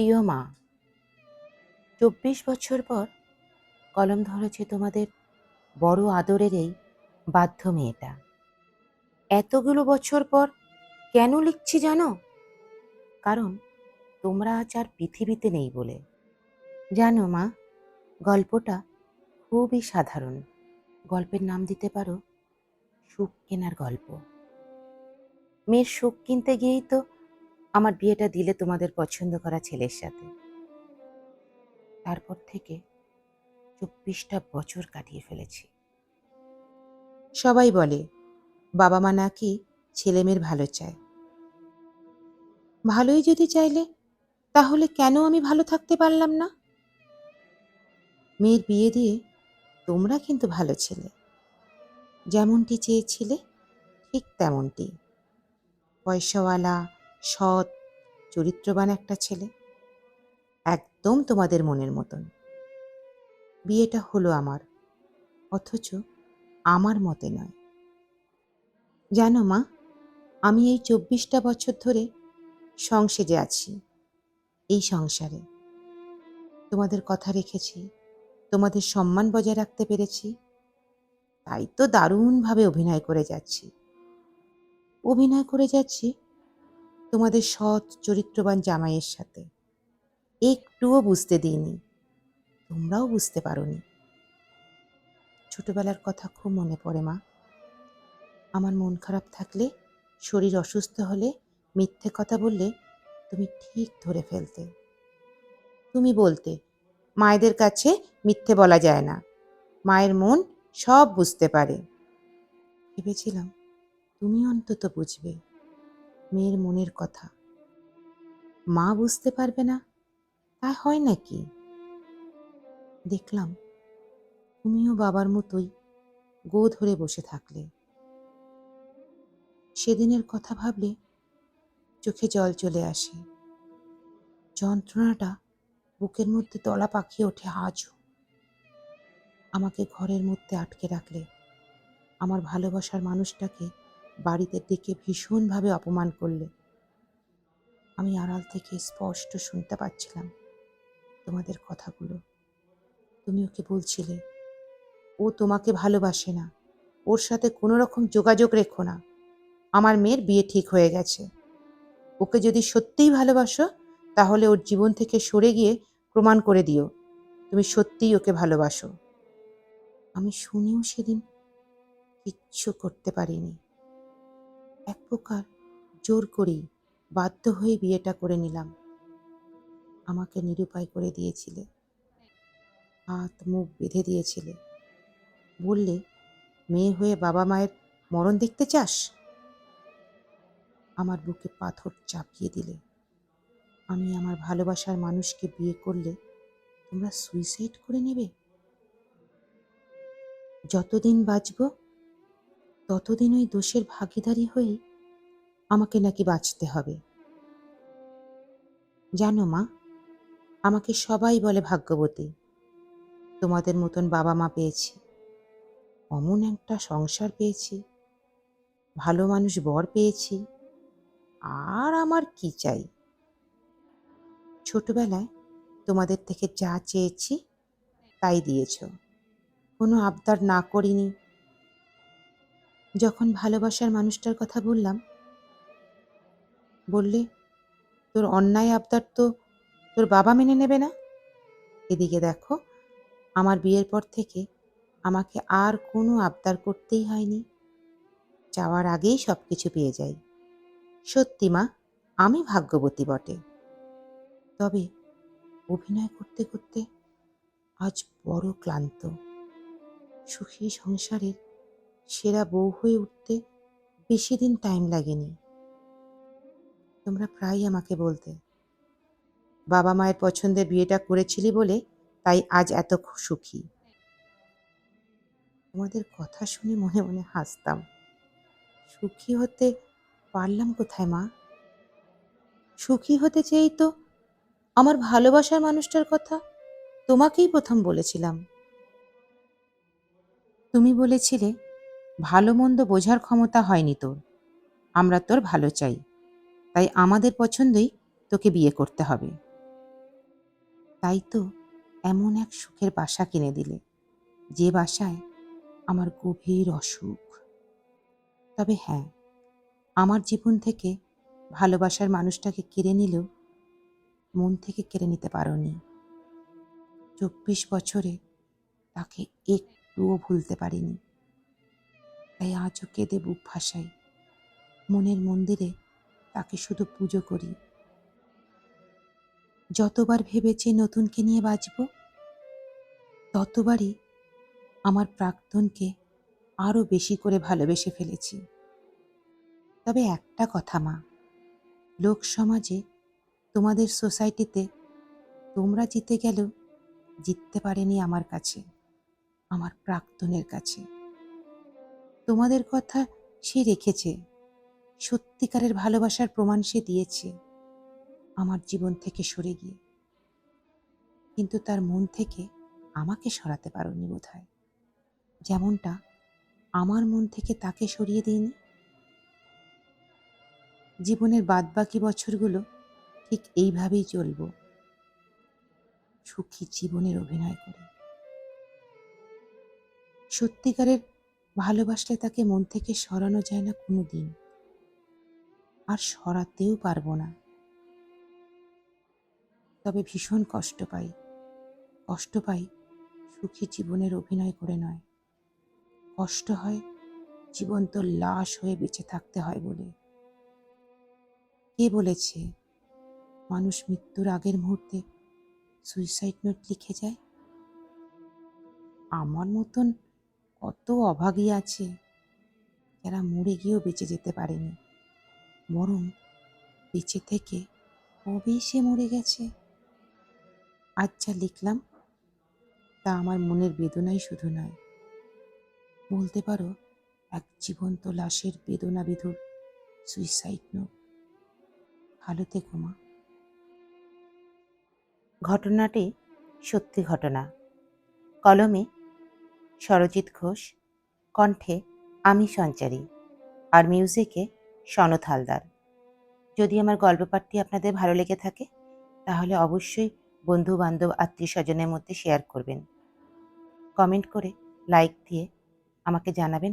প্রিয় মা, চব্বিশ বছর পর কলম ধরেছে তোমাদের বড় আদরের এই বাধ্য মেয়েটা। এতগুলো বছর পর কেন লিখছি জানো? কারণ তোমরা আজ আর পৃথিবীতে নেই বলে। জানো মা, গল্পটা খুবই সাধারণ। গল্পের নাম দিতে পারো, সুখ কেনার গল্প। মেয়ের সুখ কিনতে গিয়েই তো আমার বিয়েটা দিলে তোমাদের পছন্দ করা ছেলের সাথে। তারপর থেকে চব্বিশটা বছর কাটিয়ে ফেলেছি। সবাই বলে, বাবা মা নাকি ছেলে মেয়ের ভালো চায়। ভালোই যদি চাইলে, তাহলে কেন আমি ভালো থাকতে পারলাম না? মেয়ের বিয়ে দিয়ে তোমরা কিন্তু ভালো ছেলে। যেমনটি চেয়েছিলে, ঠিক তেমনটি। পয়সাওয়ালা সৎ, চরিত্রবান একটা ছেলে। একদম তোমাদের মনের মতন। বিয়েটা হলো আমার, অথচ আমার মতে নয়। জানো মা, আমি এই চব্বিশটা বছর ধরে সংসেজে আছি, এই সংসারে। তোমাদের কথা রেখেছি, তোমাদের সম্মান বজায় রাখতে পেরেছি, তাই তো দারুণভাবে অভিনয় করে যাচ্ছি। অভিনয় করে যাচ্ছি তোমাদের সৎ চরিত্রবান জামাইয়ের সাথে। একটুও বুঝতে দিইনি। তোমরাও বুঝতে পারোনি। ছোটবেলার কথা খুব মনে পড়ে, মা। আমার মন খারাপ থাকলে, শরীর অসুস্থ হলে, মিথ্যে কথা বললে তুমি ঠিক ধরে ফেলতে। তুমি বলতে, মায়েদের কাছে মিথ্যে বলা যায় না। মায়ের মন সব বুঝতে পারে। ভেবেছিলাম, তুমি অন্তত বুঝবে। মেয়ের মনের কথা। মা বুঝতে পারবে না, তা হয় নাকি? দেখলাম, তুমিও বাবার মতোই গো ধরে বসে থাকলে। সেদিনের কথা ভাবলে চোখে জল চলে আসে। যন্ত্রণাটা বুকের মধ্যে তলা পাকিয়ে ওঠে আজও। আমাকে ঘরের মধ্যে আটকে রাখলে আমার ভালোবাসার মানুষটাকে বাড়িতে ডেকে ভীষণভাবে অপমান করলে। আমি আড়াল থেকে স্পষ্ট শুনতে পাচ্ছিলাম তোমাদের কথাগুলো। তুমি ওকে বলছিলে, ও তোমাকে ভালোবাসে না, ওর সাথে কোনো রকম যোগাযোগ রেখো না, আমার মেয়ের বিয়ে ঠিক হয়ে গেছে। ওকে যদি সত্যিই ভালোবাসো, তাহলে ওর জীবন থেকে সরে গিয়ে প্রমাণ করে দিও, তুমি সত্যিই ওকে ভালোবাসো। আমি শুনেও সেদিন কিচ্ছু করতে পারিনি। এক প্রকার জোর করেই বাধ্য হয়ে বিয়েটা করে নিলাম। আমাকে নিরুপায় করে দিয়েছিলে। হাত মুখ বেঁধে দিয়েছিলে। বললে, মেয়ে হয়ে বাবা মায়ের মরণ দেখতে চাস? আমার বুকে পাথর চাপিয়ে দিলে। আমি আমার ভালোবাসার মানুষকে বিয়ে করলে তোমরা সুইসাইড করে নেবে? যতদিন বাঁচব ততদিন ওই দোষের ভাগিদারি হয়েই আমাকে নাকি বাঁচতে হবে। জানো মা, আমাকে সবাই বলে ভাগ্যবতী। তোমাদের মতন বাবা মা পেয়েছি। অমন একটা সংসার পেয়েছি। ভালো মানুষ বর পেয়েছি। আর আমার কি চাই? ছোটবেলায় তোমাদের থেকে যা চেয়েছি, তাই দিয়েছ। কোনো আবদার না করিনি যখন ভালোবাসার মানুষটার কথা বললাম, বললে, তোর অন্যায় আবদার তো তোর বাবা মেনে নেবে না? এদিকে দেখো, আমার বিয়ের পর থেকে আমাকে আর কোনো আবদার করতেই হয়নি। চাওয়ার আগেই সব কিছু পেয়ে যাই। সত্যি মা, আমি ভাগ্যবতী বটে। তবে অভিনয় করতে করতে আজ বড় ক্লান্ত। সুখী সংসারের সেরা বউ হয়ে উঠতে বেশি দিন টাইম লাগেনি। তোমরা প্রায়ই আমাকে বলতে, বাবা মায়ের পছন্দের বিয়েটা করেছিলি বলে তাই আজ এত সুখী। তোমাদের কথা শুনে মনে মনে হাসতাম। সুখী হতে পারলাম কোথায়, মা? সুখী হতে চেয়েই তো আমার ভালোবাসার মানুষটার কথা তোমাকেই প্রথম বলেছিলাম। তুমি বলেছিলে ভালো মন্দ বোঝার ক্ষমতা হয়নি তোর। আমরা তোর ভালো চাই। তাই আমাদের পছন্দই তোকে বিয়ে করতে হবে। তাই তো এমন এক সুখের বাসা কিনে দিলে, যে বাসায় আমার গভীর অসুখ। তবে হ্যাঁ আমার জীবন থেকে ভালোবাসার মানুষটাকে কেড়ে নিলেও মন থেকে কেড়ে নিতে পারোনি। চব্বিশ বছরে তাকে একটুও ভুলতে পারিনি। তাই আজও কেঁদে বুক ভাসাই মনের মন্দিরে তাকে শুধু পুজো করি। যতবার ভেবেছি নতুনকে নিয়ে বাঁচব, ততবারই আমার প্রাক্তনকে আরও বেশি করে ভালোবেসে ফেলেছি। তবে একটা কথা মা, লোক সমাজে তোমাদের সোসাইটিতে তোমরা জিতে গেলেও জিততে পারেনি আমার কাছে, আমার প্রাক্তনের কাছে। তোমাদের কথা সে রেখেছে। সত্যিকারের ভালোবাসার প্রমাণ সে দিয়েছে আমার জীবন থেকে সরে গিয়ে। কিন্তু তার মন থেকে আমাকে সরাতে পারোনি বোধ হয় যেমনটা আমার মন থেকে তাকে সরিয়ে দিইনি। জীবনের বাদবাকি বছরগুলো ঠিক এইভাবেই চলবো। সুখী জীবনের অভিনয় করে। সত্যিকারের ভালোবাসলে তাকে মন থেকে সরানো যায় না কোনো দিন আর সরাতেও পারব না। তবে ভীষণ কষ্ট পাই। কষ্ট পাই সুখী জীবনের অভিনয় করে নয়। কষ্ট হয় জীবন্ত লাশ হয়ে বেঁচে থাকতে হয় বলে। কে বলেছে মানুষ মৃত্যুর আগের মুহূর্তে সুইসাইড নোট লিখে যায়? আমার মতন কত অভাগী আছে। যারা মরে গিয়েও বেঁচে যেতে পারেনি। বরং বেঁচে থেকে কবেই সে মরে গেছে? যা লিখলাম, তা আমার মনের বেদনাই শুধু নয়। বলতে পারো, এক জীবন্ত লাশের বেদনা বিধুর সুইসাইড নোট ভালো থেকো মা। ঘটনাটি সত্যি ঘটনা। কলমে সরজিৎ ঘোষ, কণ্ঠে আমি সঞ্চারী, আর মিউজিকে সনত হালদার। যদি আমার গল্প পাঠটি আপনাদের ভালো লেগে থাকে, তাহলে অবশ্যই বন্ধু বান্ধব আত্মীয় স্বজনের মধ্যে শেয়ার করবেন। কমেন্ট করে লাইক দিয়ে আমাকে জানাবেন।